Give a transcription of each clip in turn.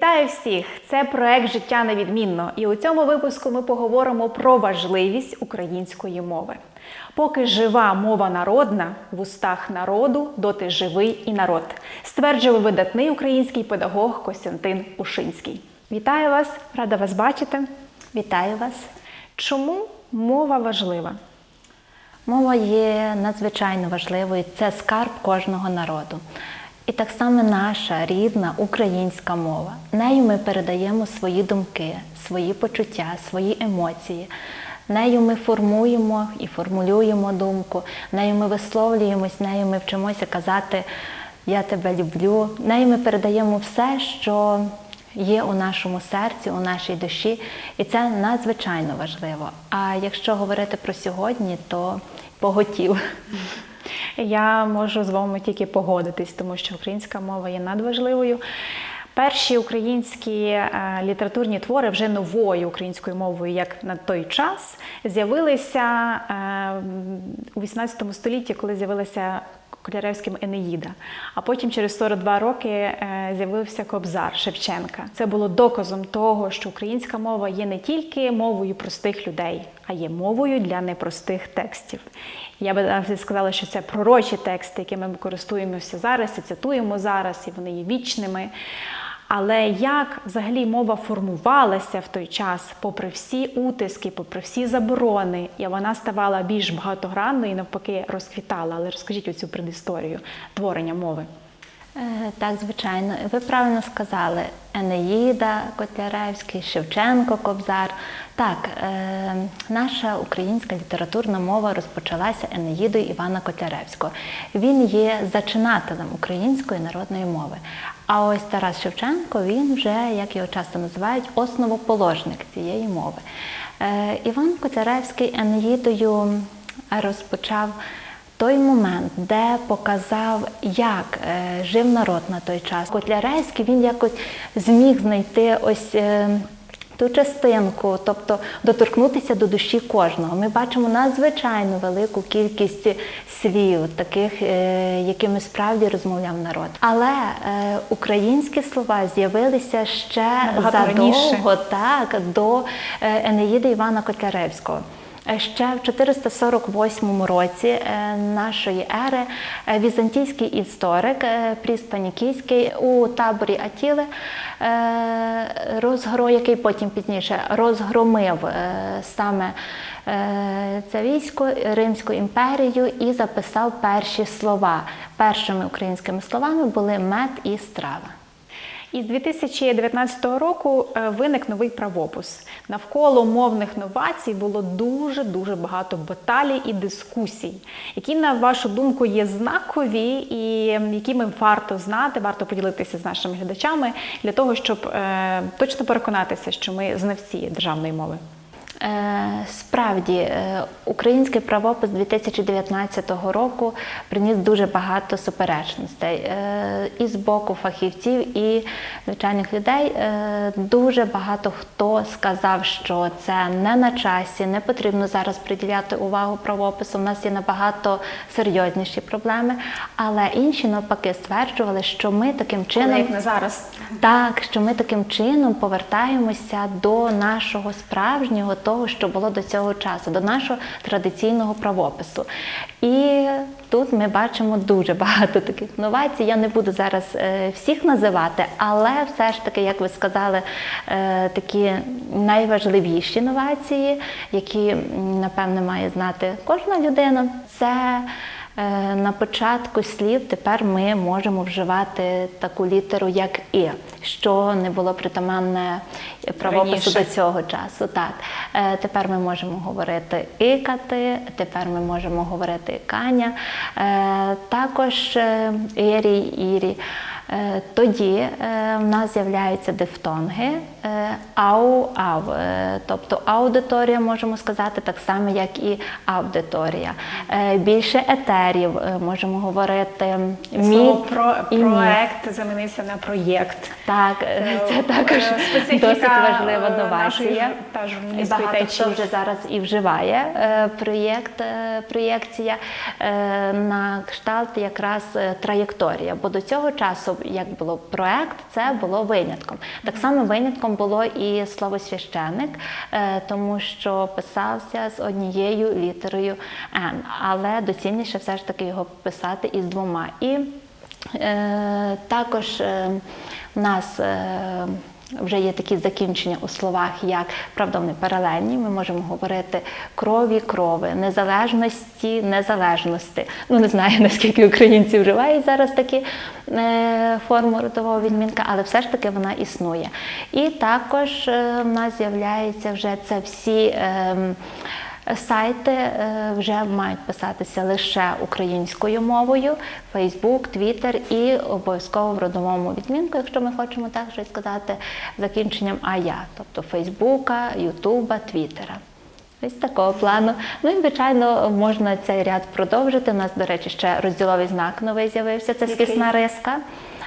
Вітаю всіх! Це проект Життя невідмінно. І у цьому випуску ми поговоримо про важливість української мови. Поки жива мова народна в устах народу, доти живий і народ, стверджував видатний український педагог Костянтин Ушинський. Вітаю вас, рада вас бачити. Вітаю вас. Чому мова важлива? Мова є надзвичайно важливою. Це скарб кожного народу. І так само наша рідна українська мова. Нею ми передаємо свої думки, свої почуття, свої емоції. Нею ми формуємо і формулюємо думку, нею ми висловлюємось, нею ми вчимося казати Я тебе люблю. Нею ми передаємо все, що є у нашому серці, у нашій душі, і це надзвичайно важливо. А якщо говорити про сьогодні, то поготів. Я можу з вами тільки погодитись, тому що українська мова є надважливою. Перші українські е, літературні твори вже новою українською мовою, як на той час, з'явилися е, у 18 столітті, коли з'явилася Котляревським Енеїда. А потім через 42 роки е, з'явився Кобзар Шевченка. Це було доказом того, що українська мова є не тільки мовою простих людей, а є мовою для непростих текстів. Я би навіть сказала, що це пророчі тексти, якими ми користуємося зараз і цитуємо зараз, і вони є вічними. Але як взагалі мова формувалася в той час, попри всі утиски, попри всі заборони, і вона ставала більш багатогранною і навпаки розквітала. Але розкажіть оцю предісторію творення мови. Е, Так, звичайно, ви правильно сказали: Енеїда Котляревський, Шевченко, Кобзар. Так, е, наша українська літературна мова розпочалася Енеїдою Івана Котляревського. Він є зачинателем української народної мови. А ось Тарас Шевченко, він вже, як його часто називають, основоположник цієї мови. Е, Іван Котляревський Енеїдою розпочав той момент, де показав, як е, жив народ на той час. Котляревський він якось зміг знайти ось. е, Ту частинку, тобто доторкнутися до душі кожного. Ми бачимо надзвичайно велику кількість слів, таких, е, якими справді розмовляв народ. Але е, українські слова з'явилися ще раніше. задовго так, до е, Енеїди Івана Котляревського. Е, Ще в 448 році е, нашої ери е, візантійський історик Пріс Панікійський у таборі Атіли, розгро, який потім пізніше розгромив саме це військо Римську імперію і записав перші слова. Першими українськими словами були мед і страва. І з 2019 року е, виник новий правопис. Навколо мовних новацій було дуже дуже багато баталій і дискусій, які, на вашу думку, є знакові і якими варто знати, варто поділитися з нашими глядачами для того, щоб е, точно переконатися, що ми знавці державної мови. Е, Справді, е, український правопис 2019 року приніс дуже багато суперечностей Е, і з боку фахівців, і звичайних людей. Дуже багато хто сказав, що це не на часі, не потрібно зараз приділяти увагу правопису. У нас є набагато серйозніші проблеми. Але інші навпаки стверджували, що ми таким чином як не зараз. так, що ми таким чином повертаємося до нашого справжнього, того, що було до цього часу, до нашого традиційного правопису. І тут ми бачимо дуже багато таких новацій. Я не буду зараз е, всіх називати, але все ж таки, як ви сказали, е, такі найважливіші новації, які, напевне, має знати кожна людина, це На початку слів тепер ми можемо вживати таку літеру, як і, що не було притаманне правопису Раніше. до цього часу. Так, Е, тепер ми можемо говорити ікати, тепер ми можемо говорити каня, Е, також е, ірі, ірі. Е, Тоді е, в нас з'являються дифтонги е, ау, ав, Е, тобто аудиторія, можемо сказати, так само, як і аудиторія. Більше етерів можемо говорити Слово про проект замінився на проєкт. Так, це також досить важлива новація. І багато хто вже зараз і вживає проєкт, проєкція на кшталт якраз траєкторія. Бо до цього часу як було проект, це було винятком. Так само винятком було і слово священик, е, тому що писався з однією літерою Н, але доцільніше все ж таки його писати із двома. І е, також е, нас. Е, вже є такі закінчення у словах, як правда, вони паралельні. Ми можемо говорити крові, крови, незалежності, незалежності. Ну не знаю наскільки українці вживають зараз такі е, форму родового відмінка, але все ж таки вона існує. І також е, в нас з'являється вже це всі. Е, Сайти е, вже мають писатися лише українською мовою, Фейсбук, Твіттер і обов'язково в родовому відмінку, якщо ми хочемо так щось сказати, закінченням АЯ, тобто Фейсбука, Ютуба, Твіттера. Ось такого плану. Ну і звичайно, можна цей ряд продовжити. У нас, до речі, ще розділовий знак новий з'явився. Це скісна риска.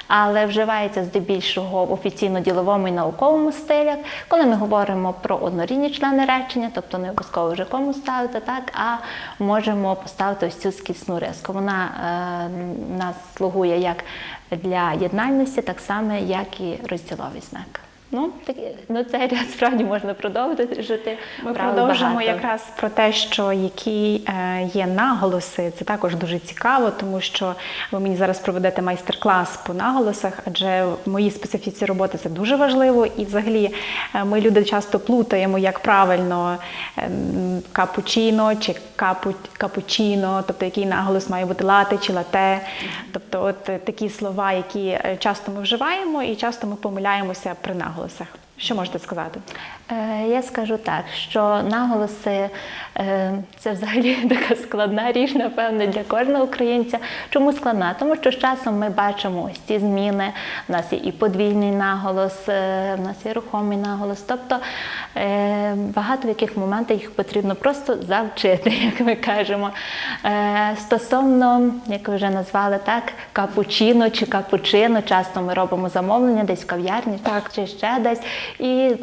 Але вживається здебільшого в офіційно-діловому і науковому стилях, коли ми говоримо про однорідні члени речення, тобто не обов'язково вже кому ставити, так, а можемо поставити ось цю скісну риску. Вона е, нас слугує як для єднальності, так само, як і розділовий знак. Ну, так, ну цей ряд справді можна продовжити. жити. Ми продовжимо багато. якраз про те, що які е, є наголоси. Це також дуже цікаво, тому що ви мені зараз проведете майстер-клас по наголосах, адже в моїй специфіці роботи це дуже важливо. І взагалі е, ми люди часто плутаємо, як правильно ем, капучино чи капу, капучино, тобто який наголос має бути лате чи лате. Тобто, от е, такі слова, які е, часто ми вживаємо, і часто ми помиляємося при наголосах. Що можете сказати? Е, Я скажу так, що наголоси е, це взагалі така складна річ, напевно, для кожного українця. Чому складна? Тому що з часом ми бачимо ось ці зміни. У нас є і подвійний наголос, е, в нас є рухомий наголос. Тобто багато в яких моментах їх потрібно просто завчити, як ми кажемо. Стосовно, як ви вже назвали, так, капучино чи капучино, часто ми робимо замовлення десь в кав'ярні, так, чи ще десь, і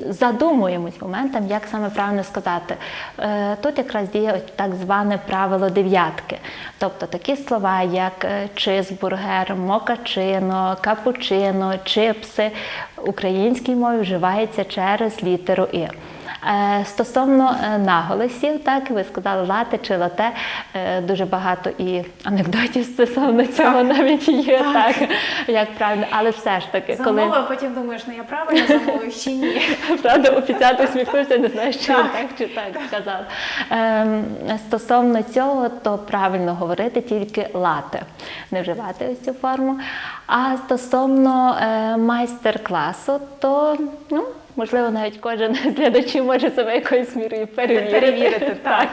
задумуємось моментом, як саме правильно сказати. Е, Тут якраз діє так зване правило дев'ятки. Тобто такі слова, як е, чизбургер, мокачино, капучино, чипси в українській мові вживається через літеру І. Е, Стосовно е, наголосів, так ви сказали лате чи лате, е, дуже багато і анекдотів стосовно цього навіть є, так. як правильно, але все ж таки, коли а потім думаєш, ну я правильно замовив чи ні. правда офіціант усміхнувся, не знаю, чи Так. так чи так сказав. Ем, стосовно цього, то правильно говорити тільки лате, не вживати ось цю форму. А стосовно е, майстер-класу, то ну. Можливо, навіть кожен з глядачів може себе якоюсь мірою перевірити, Перевірити, так.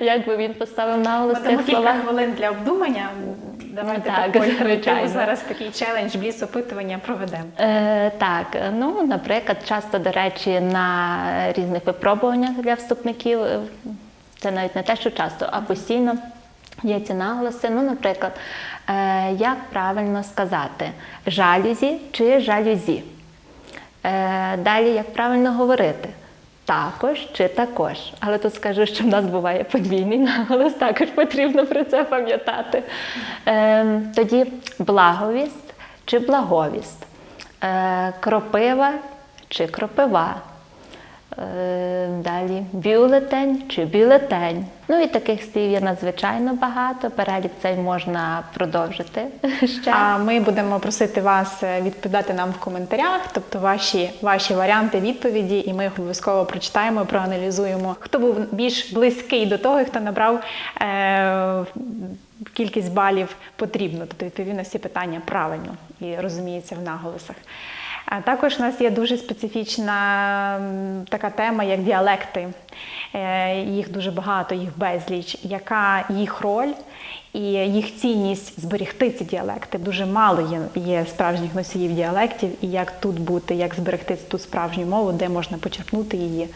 як би він поставив наголос Ми дамо кілька хвилин для обдумання. Давайте Так, так, звичайно. зараз такий челендж, бліц опитування проведемо. Е, так, ну, наприклад, часто, до речі, на різних випробуваннях для вступників, е, це навіть не те, що часто, а постійно є ці наголоси. Ну, наприклад, е, як правильно сказати, жалюзі чи жалюзі. Е, далі, як правильно говорити. Також чи також. Але тут скажу, що в нас буває подвійний наголос, також потрібно про це пам'ятати. Е, тоді благовість чи благовість, е, кропива чи кропива. Е, Далі бюлетень чи бюлетень. Ну і таких слів є надзвичайно багато. Перелік цей можна продовжити ще. А ми будемо просити вас е, відповідати нам в коментарях, тобто ваші, ваші варіанти відповіді, і ми їх обов'язково прочитаємо, проаналізуємо. Хто був більш близький до того, хто набрав е, кількість балів потрібно, тобто відповів на всі питання правильно і розуміється в наголосах. Також у нас є дуже специфічна така тема, як діалекти. Е, Їх дуже багато, їх безліч. Яка їх роль і їх цінність зберегти ці діалекти? Дуже мало є, є справжніх носіїв діалектів, і як тут бути, як зберегти ту справжню мову, де можна почерпнути її.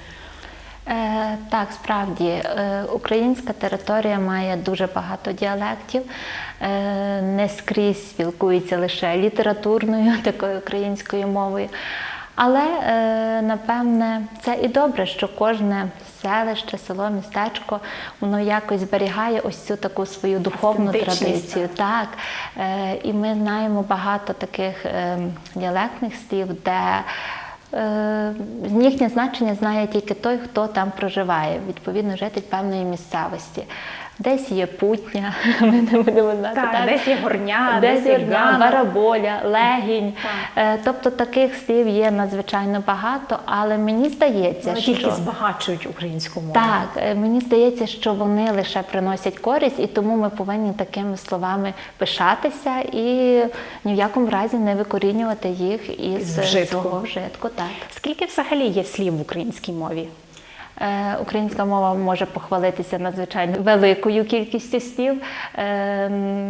Е, так, справді, е, українська територія має дуже багато діалектів. Е, не скрізь спілкуються лише літературною такою українською мовою. Але е, напевне це і добре, що кожне селище, село, містечко воно якось зберігає ось цю таку свою духовну традицію. Так, е, і ми знаємо багато таких е, діалектних слів, де їхнє значення знає тільки той, хто там проживає, відповідно, житель певної місцевості. Десь є путня, ми не будемо знати. Так, десь є горня, десь десь є бараболя, легінь. Е, Тобто таких слів є надзвичайно багато, але мені здається, Вони що тільки збагачують українську мову. так, е, мені здається, що вони лише приносять користь, і тому ми повинні такими словами пишатися і ні в якому разі не викорінювати їх із З вжитку. свого вжитку. Так. Скільки взагалі є слів в українській мові? Е, Українська мова може похвалитися надзвичайно великою кількістю слів. Е,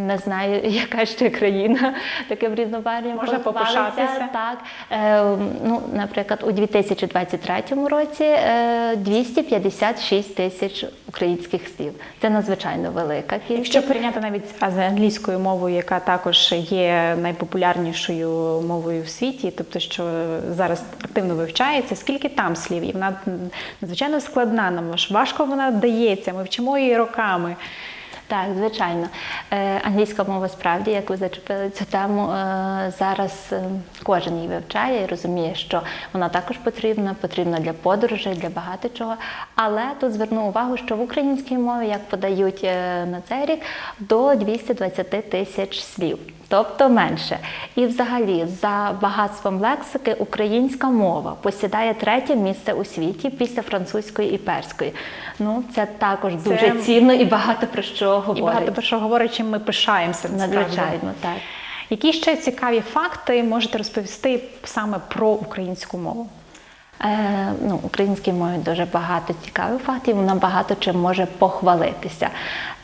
Не знаю, яка ще країна таким різнобарв'ям похвалиться. попишатися. Так, Е, ну, наприклад, у 2023 році е, 256 тисяч українських слів. Це надзвичайно велика кількість. Якщо порівняти навіть з англійською мовою, яка також є найпопулярнішою мовою в світі, тобто що зараз активно вивчається, скільки там слів? І вона м, надзвичайно складна, нам ж важко вона дається. Ми вчимо її роками. Так, звичайно. Е, англійська мова справді, як ви зачепили цю тему, е, зараз е, кожен її вивчає і розуміє, що вона також потрібна, потрібна для подорожей, для багато чого. Але тут зверну увагу, що в українській мові, як подають е, на цей рік, до 220 тисяч слів. Тобто менше. І взагалі, за багатством лексики, українська мова посідає третє місце у світі після французької і перської. Ну, це також Це- дуже цінно і багато про що І говорить. багато про що говорить, чим ми пишаємося. Надзвичайно, так. Які ще цікаві факти можете розповісти саме про українську мову? Е, ну, українській мові дуже багато цікавих фактів, вона багато чим може похвалитися.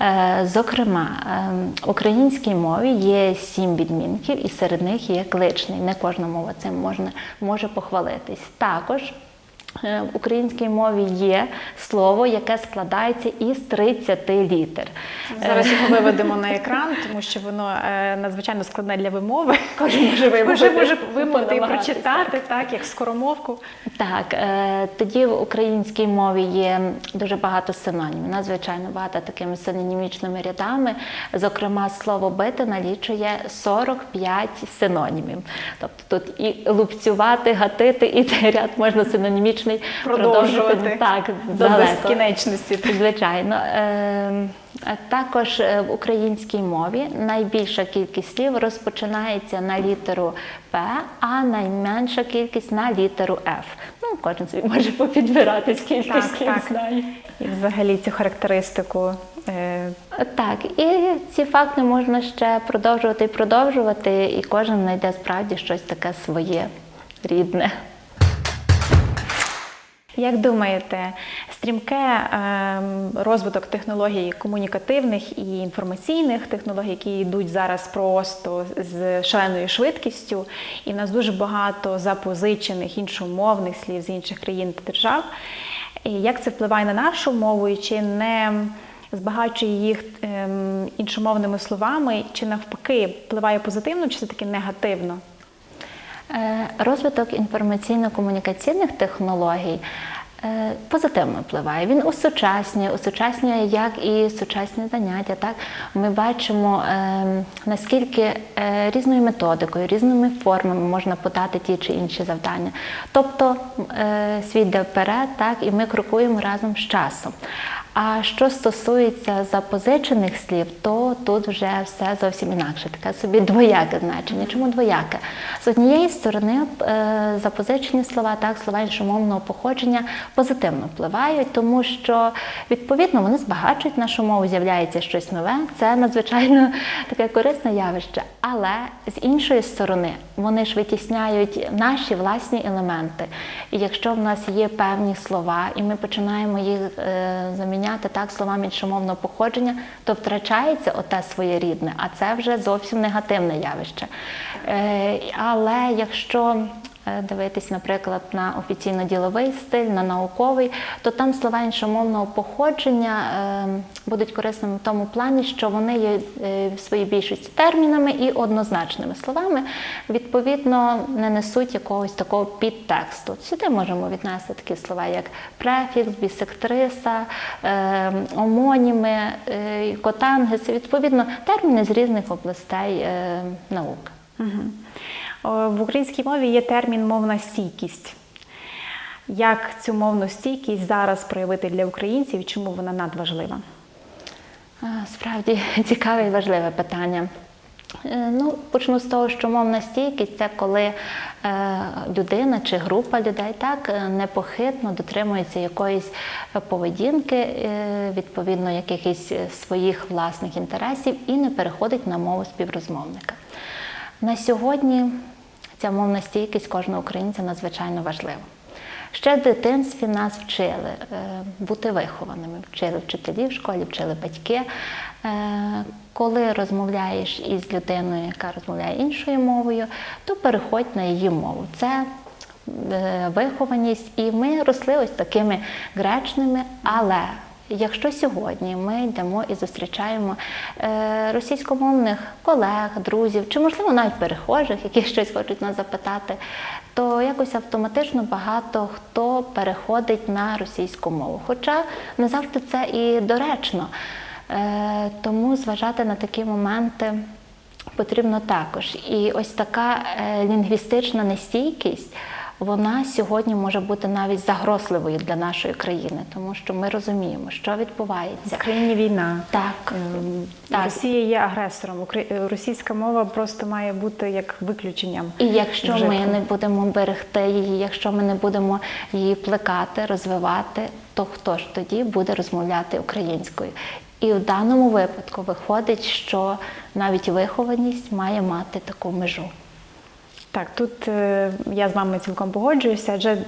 Е, зокрема, в українській мові є сім відмінків, і серед них є кличний. Не кожна мова цим можна, може похвалитись. Також е, в українській мові є слово, яке складається із 30 літер. Зараз його виведемо на екран, тому що воно е, надзвичайно складне для вимови. Кожен може вимовити, може може вимовити і прочитати, так, як скоромовку. Так, е, тоді в українській мові є дуже багато синонімів, надзвичайно багато такими синонімічними рядами. Зокрема, слово бити налічує 45 синонімів. Тобто тут і лупцювати, гатити, і цей ряд можна синонімічний Продовжувати Так, До безкінечності. Звичайно. Е, Також е, в українській мові найбільша кількість слів розпочинається на літеру П, а найменша кількість на літеру Ф. Ну, кожен собі може попідбирати, скільки Так, слів так. знає. І взагалі цю характеристику. Е, Так, і ці факти можна ще продовжувати і продовжувати, і кожен знайде справді щось таке своє рідне. Як думаєте, стрімке ем, розвиток технологій комунікативних і інформаційних технологій, які йдуть зараз просто з шаленою швидкістю, і в нас дуже багато запозичених іншомовних слів з інших країн та держав. І як це впливає на нашу мову, і чи не збагачує їх ем, іншомовними словами, чи навпаки впливає позитивно, чи все таки негативно? Е, Розвиток інформаційно-комунікаційних технологій е, позитивно впливає. Він усучаснює, усучаснює як і сучасні заняття. Так ми бачимо е, наскільки е, різною методикою, різними формами можна подати ті чи інші завдання. Тобто світ йде вперед, так і ми крокуємо разом з часом. А що стосується запозичених слів, то тут вже все зовсім інакше, таке собі двояке значення. Чому двояке? З однієї сторони, е, запозичені слова, так, слова іншомовного походження позитивно впливають, тому що відповідно вони збагачують нашу мову, з'являється щось нове. Це надзвичайно таке корисне явище. Але з іншої сторони, вони ж витісняють наші власні елементи. І якщо в нас є певні слова, і ми починаємо їх е, заміняти так слова іншомовного походження, то втрачається оте своєрідне, а це вже зовсім негативне явище. Е, але якщо дивитись, наприклад, на офіційно-діловий стиль, на науковий, то там слова іншомовного походження е, будуть корисними в тому плані, що вони є е, в своїй більшості термінами і однозначними словами, відповідно, не несуть якогось такого підтексту. Сюди можемо віднести такі слова, як префікс, бісектриса, е, омоніми, е, котангес, відповідно, терміни з різних областей е, науки. О, В українській мові є термін мовна стійкість. Як цю мовну стійкість зараз проявити для українців і чому вона надважлива? Справді цікаве і важливе питання. Е, Ну, почну з того, що мовна стійкість це коли е, людина чи група людей так е, непохитно дотримується якоїсь е, поведінки, е, відповідно якихось е, своїх власних інтересів і не переходить на мову співрозмовника. На сьогодні ця мовна стійкість кожного українця надзвичайно важлива. Ще в дитинстві нас вчили е, бути вихованими, вчили вчителі в школі, вчили батьки. Е, коли розмовляєш із людиною, яка розмовляє іншою мовою, то переходь на її мову. Це е, вихованість, і ми росли ось такими гречними, але Якщо сьогодні ми йдемо і зустрічаємо е, російськомовних колег, друзів, чи можливо навіть перехожих, які щось хочуть нас запитати, то якось автоматично багато хто переходить на російську мову. Хоча не завжди це і доречно. Е, тому зважати на такі моменти потрібно також. І ось така е, лінгвістична нестійкість. Вона сьогодні може бути навіть загрозливою для нашої країни, тому що ми розуміємо, що відбувається. В країні війна. Так, Ем, так. Росія є агресором. Е, Російська мова просто має бути як виключенням. І якщо вжитку. ми не будемо берегти її, якщо ми не будемо її плекати, розвивати, то хто ж тоді буде розмовляти українською? І в даному випадку виходить, що навіть вихованість має мати таку межу. Так, тут е, я з вами цілком погоджуюся, адже е,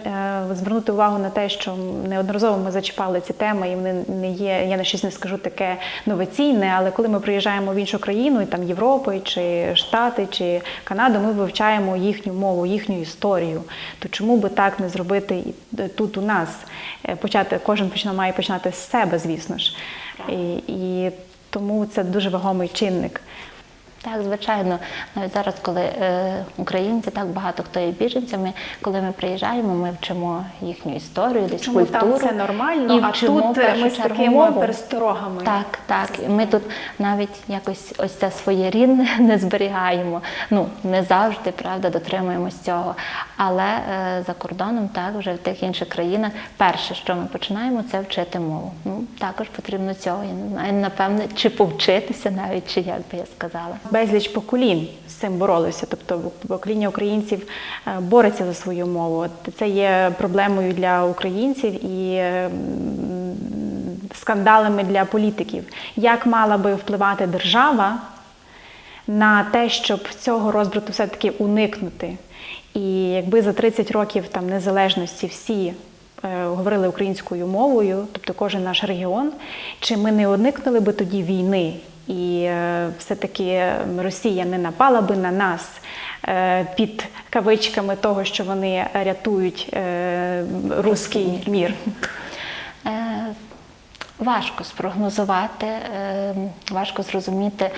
звернути увагу на те, що неодноразово ми зачіпали ці теми, і вони не є, я на щось не скажу таке новаційне, але коли ми приїжджаємо в іншу країну, і там Європи, чи Штати, чи Канаду, ми вивчаємо їхню мову, їхню історію. То чому би так не зробити тут у нас? Е, Почати кожен починає має починати з себе, звісно ж. І, і тому це дуже вагомий чинник. Так, звичайно, навіть зараз, коли е, українці так багато хто є біженцями, коли ми приїжджаємо, ми вчимо їхню історію, десь Чому культуру. там це нормально, а вчимо тут ми з такими мову. пересторогами. Так, так. І ми тут навіть якось ось це своє рідне не зберігаємо. Ну не завжди, правда, дотримуємось цього. Але е, за кордоном, так, вже в тих інших країнах, перше, що ми починаємо, це вчити мову. Ну також потрібно цього. Я не знаю, напевне, чи повчитися навіть, чи як би я сказала. Безліч поколінь з цим боролися. Тобто покоління українців е, бореться за свою мову. Це є проблемою для українців і скандалами для політиків. Як мала би впливати держава на те, щоб цього розбрату все-таки уникнути? І якби за 30 років там незалежності всі е, говорили українською мовою, тобто кожен наш регіон, чи ми не уникнули би тоді війни? І е, все-таки Росія не напала би на нас е, під кавичками того, що вони рятують е, руський мір. Важко спрогнозувати, важко зрозуміти,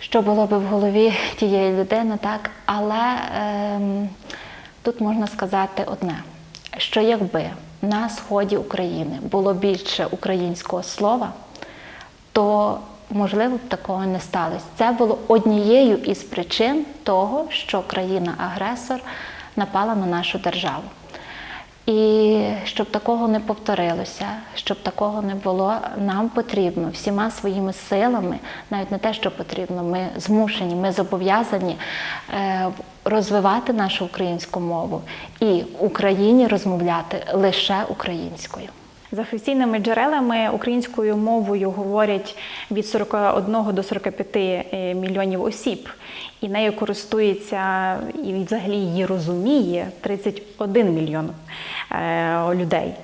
що було би в голові тієї людини, так? але е, тут можна сказати одне: що якби на сході України було більше українського слова, то можливо б такого не сталося. Це було однією із причин того, що країна-агресор напала на нашу державу. І щоб такого не повторилося, щоб такого не було, нам потрібно всіма своїми силами, навіть не те, що потрібно, ми змушені, ми зобов'язані е, розвивати нашу українську мову і Україні розмовляти лише українською. За офіційними джерелами українською мовою говорять від 41 до 45 е, мільйонів осіб, і нею користується і взагалі її розуміє 31 мільйон е, людей.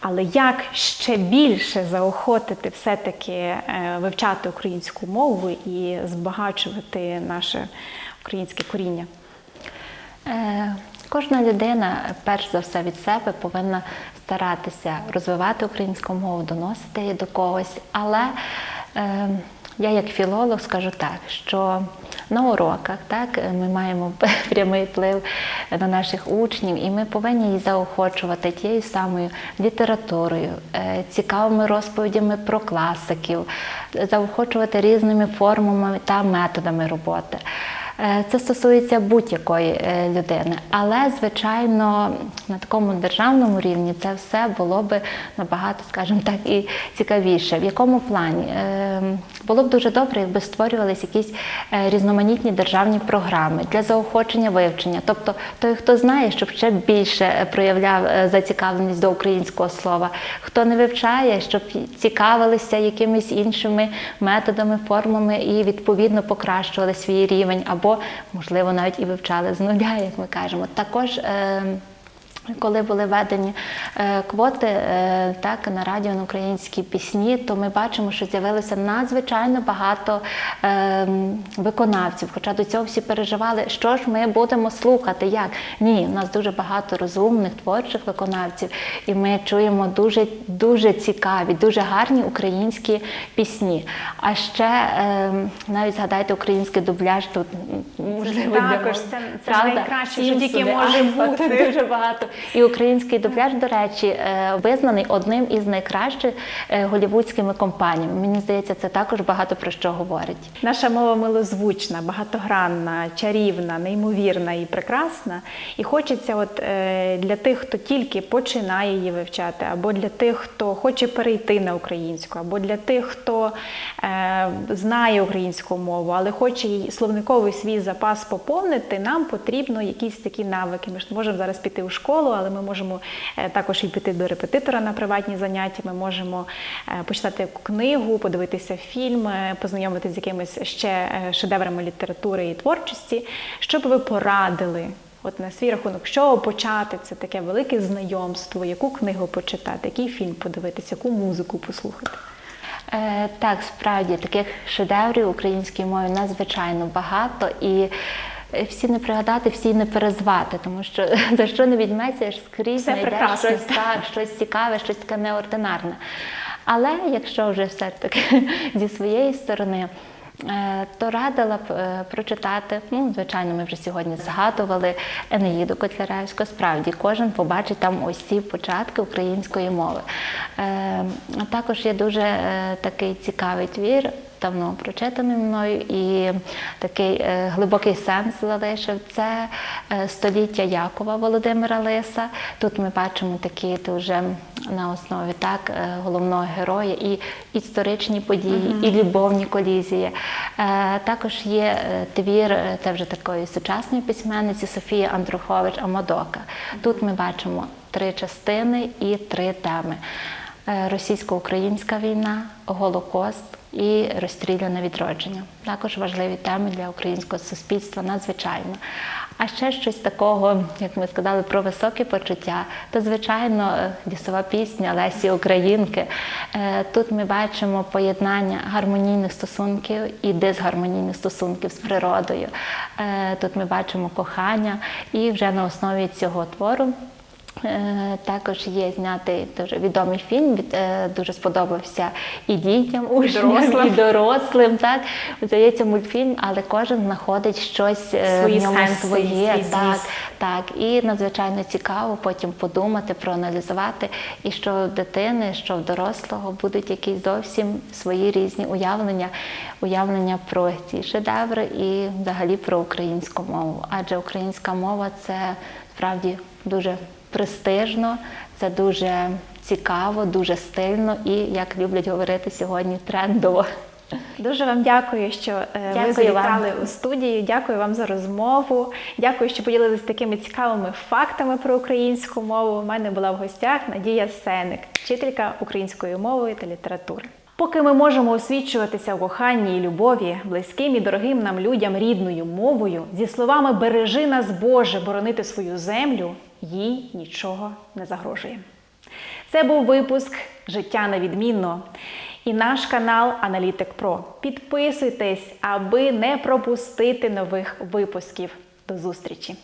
Але як ще більше заохотити все-таки е, вивчати українську мову і збагачувати наше українське коріння? Кожна людина, перш за все, від себе повинна старатися розвивати українську мову, доносити її до когось. Але е, я, як філолог, скажу так, що на уроках так, ми маємо прямий вплив на наших учнів, і ми повинні її заохочувати тією самою літературою, е, цікавими розповідями про класиків, заохочувати різними формами та методами роботи. Е, Це стосується будь-якої е, людини, але звичайно на такому державному рівні це все було би набагато, скажімо так, і цікавіше. В якому плані Е, було б дуже добре, якби створювалися якісь різноманітні державні програми для заохочення вивчення. Тобто, той, хто знає, щоб ще більше проявляв зацікавленість до українського слова, хто не вивчає, щоб цікавилися якимись іншими методами, формами і відповідно покращували свій рівень, або можливо навіть і вивчали з нуля, як ми кажемо. Також е, коли були введені е, квоти е, так, на радіо на українські пісні, то ми бачимо, що з'явилося надзвичайно багато е, виконавців. Хоча до цього всі переживали, що ж ми будемо слухати, як. Ні, у нас дуже багато розумних, творчих виконавців, і ми чуємо дуже, дуже цікаві, дуже гарні українські пісні. А ще навіть згадайте український дубляж тут можливо для також це- це найкраще, що тільки може бути. дуже багато. І український дубляж, до речі, е, визнаний одним із найкращих е, голівудськими компаніями. Мені здається, це також багато про що говорить. Наша мова милозвучна, багатогранна, чарівна, неймовірна і прекрасна. І хочеться, от е, для тих, хто тільки починає її вивчати, або для тих, хто хоче перейти на українську, або для тих, хто знає українську мову, але хоче її словниковий свій запас поповнити, нам потрібно якісь такі навики. Ми ж можемо зараз піти у школу, але ми можемо е, також і піти до репетитора на приватні заняття. Ми можемо е, почитати книгу, подивитися фільм, е, познайомитися з якимись ще шедеврами літератури і творчості. Що б ви порадили? От на свій рахунок, чого почати це таке велике знайомство, яку книгу почитати, який фільм подивитися, яку музику послухати. Е, так, справді таких шедеврів української мови надзвичайно багато і. Е, Всі не пригадати, всі не перезвати, тому що за що не візьметься, ж скрізь Все знайдеш щось так, щось цікаве, щось таке неординарне. Але якщо вже все таки зі своєї сторони, е, то радила б е, прочитати. Ну, звичайно, ми вже сьогодні згадували Енеїду Котляревську. Справді, кожен побачить там ось ці початки української мови. Також є дуже такий цікавий твір. Давно прочитаний мною і такий е, глибокий сенс залишив. Це е, століття Якова Володимира Лиса. Тут ми бачимо такі дуже на основі так, е, головного героя і історичні події, і любовні колізії. Також є твір, це вже такої сучасної письменниці Софії Андрухович Амадока. Тут ми бачимо три частини і три теми: російсько-українська війна, Голокост і розстріляне відродження. Також важливі теми для українського суспільства надзвичайно. А ще щось такого, як ми сказали, про високі почуття, то звичайно е, лісова пісня Лесі Українки. Е, Тут ми бачимо поєднання гармонійних стосунків і дисгармонійних стосунків з природою. Е, Тут ми бачимо кохання, і вже на основі цього твору Також є знятий дуже відомий фільм, е, дуже сподобався і дітям, учням, дорослим. і дорослим. Так здається, мультфільм, але кожен знаходить щось е, Свої в ньому сенси, своє. свій так, зміст. так. І надзвичайно цікаво потім подумати, проаналізувати, і що в дитини, що в дорослого будуть якісь зовсім свої різні уявлення, уявлення про ці шедеври і взагалі про українську мову. Адже українська мова це справді дуже престижно, це дуже цікаво, дуже стильно і, як люблять говорити сьогодні, трендово. Дуже вам дякую, що е, ви завітали у студію. Дякую вам за розмову. Дякую, що поділилися такими цікавими фактами про українську мову. У мене була в гостях Надія Сеник, вчителька української мови та літератури. Поки ми можемо освічуватися в коханні і любові, близьким і дорогим нам людям рідною мовою, зі словами Бережи нас, Боже, боронити свою землю, їй нічого не загрожує. Це був випуск Життя на відмінно і наш канал Аналітик Про. Підписуйтесь, аби не пропустити нових випусків. До зустрічі!